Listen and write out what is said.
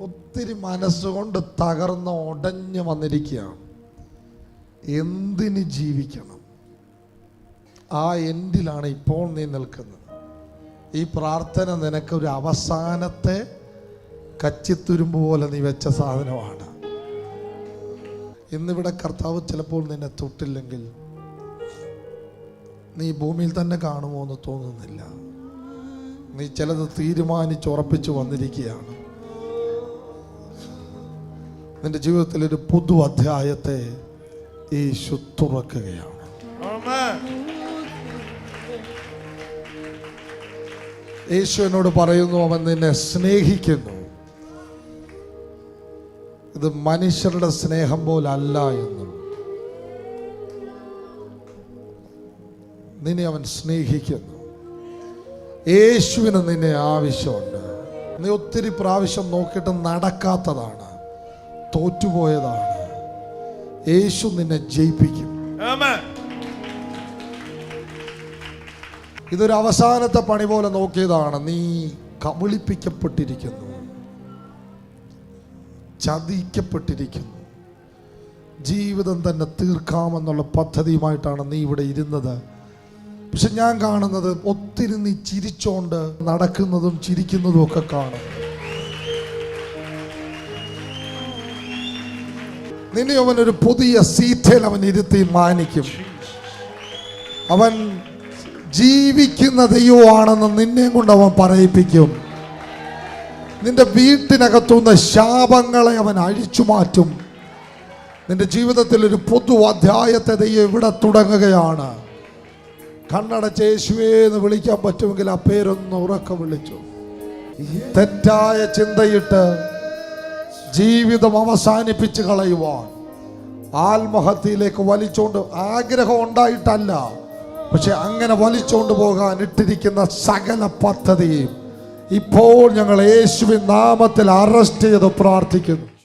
ഒത്തിരി മനസ്സുകൊണ്ട് തകർന്ന് ഉടഞ്ഞു വന്നിരിക്കുകയാണ്. എന്തിന് ജീവിക്കണം? ആ എൻഡിലാണ് ഇപ്പോൾ നീ നിൽക്കുന്നത്? ഈ പ്രാർത്ഥന നിനക്കൊരു അവസാനത്തെ കച്ചിത്തുരുമ്പ് പോലെ നീ വെച്ച സാധനമാണ്. ഇന്നിവിടെ കർത്താവ് ചിലപ്പോൾ നിന്നെ തൊട്ടില്ലെങ്കിൽ നീ ഭൂമിയിൽ തന്നെ കാണുമോ എന്ന് തോന്നുന്നില്ല. നീ ചിലത് തീരുമാനിച്ചുറപ്പിച്ചു വന്നിരിക്കുകയാണ്. നിന്റെ ജീവിതത്തിൽ ഒരു പുതു അധ്യായത്തെ യേശു തുറക്കുകയാണ് യേശു എന്നോട് പറയുന്നു അവൻ നിന്നെ സ്നേഹിക്കുന്നു. ഇത് മനുഷ്യരുടെ സ്നേഹം പോലല്ല എന്നും. നിന്നെ അവൻ സ്നേഹിക്കുന്നു. യേശുവിന് നിന്നെ ആവശ്യമുണ്ട്. നീ ഒത്തിരി പ്രാവശ്യം നോക്കിയിട്ട് നടക്കാത്തതാണ്. തോറ്റുപോയതാണ്. യേശു നിന്നെ ജയിപ്പിക്കും. ഇതൊരു അവസാനത്തെ പണി പോലെ നോക്കിയതാണ്. നീ കബളിപ്പിക്കപ്പെട്ടിരിക്കുന്നു. ചതിക്കപ്പെട്ടിരിക്കുന്നു. ജീവിതം തന്നെ തീർക്കാമെന്നുള്ള പദ്ധതിയുമായിട്ടാണ് നീ ഇവിടെ ഇരുന്നത്. പക്ഷെ ഞാൻ കാണുന്നത് ഒത്തിരി നീ ചിരിച്ചോണ്ട് നടക്കുന്നതും ചിരിക്കുന്നതും ഒക്കെ കാണും. നിന്നെ അവൻ ഒരു പുതിയ സീറ്റയിൽ അവൻ ഇരുത്തി മാനിക്കും. അവൻ ജീവിക്കുന്ന ദൈവമാണെന്ന് നിന്നെ കൊണ്ട് അവൻ പറയിപ്പിക്കും. നിന്റെ വീട്ടിനകത്തുനിന്ന് ശാപങ്ങളെ അവൻ അഴിച്ചു മാറ്റും. നിന്റെ ജീവിതത്തിൽ ഒരു പൊതു അധ്യായത്തെ ദൈവം ഇവിടെ തുടങ്ങുകയാണ്. കണ്ണടച്ച് യേശുവേ എന്ന് വിളിക്കാൻ പറ്റുമെങ്കിൽ ആ പേരൊന്ന് ഉറക്കം വിളിച്ചു. തെറ്റായ ചിന്തയിട്ട് ജീവിതം അവസാനിപ്പിച്ച് കളയുവാൻ. ആത്മഹത്യയിലേക്ക് വലിച്ചോണ്ട് ആഗ്രഹം ഉണ്ടായിട്ടല്ല. പക്ഷെ അങ്ങനെ വലിച്ചോണ്ട് പോകാൻ ഇട്ടിരിക്കുന്ന സകല പദ്ധതിയും ഇപ്പോൾ ഞങ്ങൾ യേശുവിൻ നാമത്തിൽ അറസ്റ്റ് ചെയ്ത് പ്രാർത്ഥിക്കുന്നു.